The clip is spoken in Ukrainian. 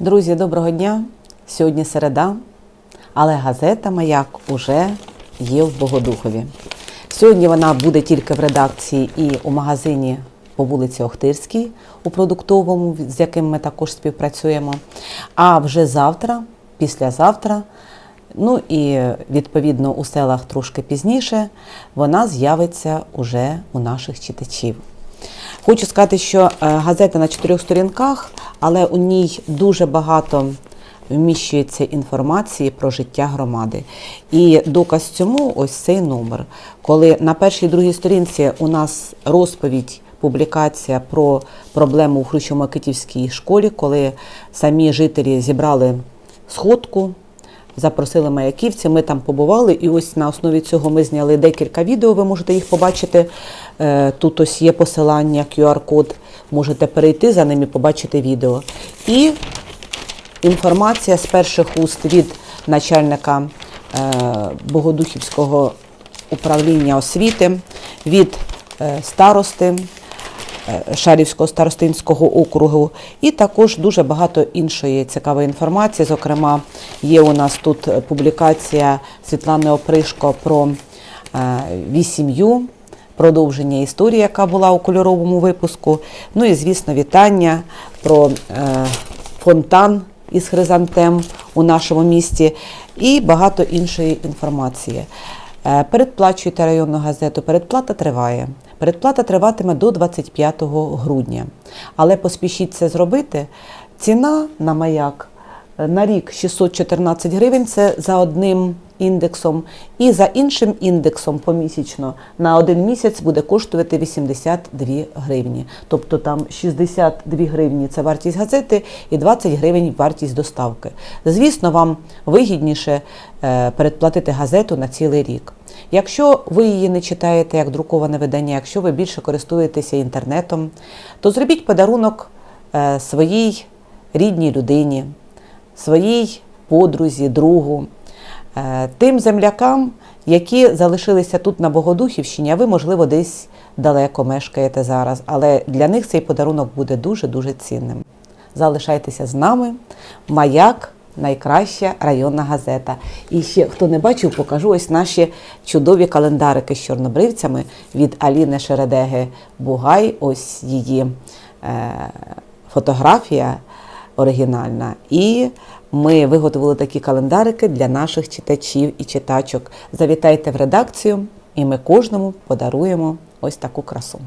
Друзі, доброго дня! Сьогодні середа, але газета Маяк уже є в Богодухові. Сьогодні вона буде тільки в редакції і у магазині по вулиці Охтирській, у продуктовому, з яким ми також співпрацюємо. А вже завтра, післязавтра, ну і відповідно у селах трошки пізніше, вона з'явиться уже у наших читачів. Хочу сказати, що е, газета на чотирьох сторінках, але у ній дуже багато вміщується інформації про життя громади. І доказ цьому ось цей номер. Коли на першій і другій сторінці у нас розповідь. Публікація про проблему у Хрущово-Микитівській школі, коли самі жителі зібрали сходку, запросили маяківців, ми там побували, і ось на основі цього ми зняли декілька відео. Ви можете їх побачити. Е, Тут ось є посилання, QR-код. Можете перейти за ним і побачити відео. І інформація з перших уст від начальника е, Богодухівського управління освіти, від е, старости. Е, Шарівського старостинського округу, і також дуже багато іншої цікавої інформації. Зокрема, є у нас тут публікація Світлани Опришко про е, вісім'ю, продовження історії, яка була у кольоровому випуску. Ну і, звісно, вітання про е, фонтан із хризантем у нашому місті і багато іншої інформації. Е, Передплачуйте районну газету. Передплата триває. Передплата триватиме до 25 грудня. Але поспішіть це зробити. Ціна на маяк е, на рік 614 гривень це за одним індексом, і за іншим індексом помісячно на один місяць буде коштувати 82 гривні. Тобто там 62 гривні це вартість газети і 20 гривень вартість доставки. Звісно, вам вигідніше е, передплатити газету на цілий рік. Якщо ви її не читаєте як друковане видання, якщо ви більше користуєтеся інтернетом, то зробіть подарунок е, своїй рідній людині, своїй подрузі, другу, тим землякам, які залишилися тут на Богодухівщині, а ви, можливо, десь далеко мешкаєте зараз, але для них цей подарунок буде дуже-дуже цінним. Залишайтеся з нами. Маяк найкраща районна газета. І ще хто не бачив, покажу ось наші чудові календарики з чорнобривцями від Аліни Шередеги Бугай. Ось її е, фотографія оригінальна. І ми виготовили такі календарики для наших читачів і читачок. Завітайте в редакцію, і ми кожному подаруємо ось таку красу.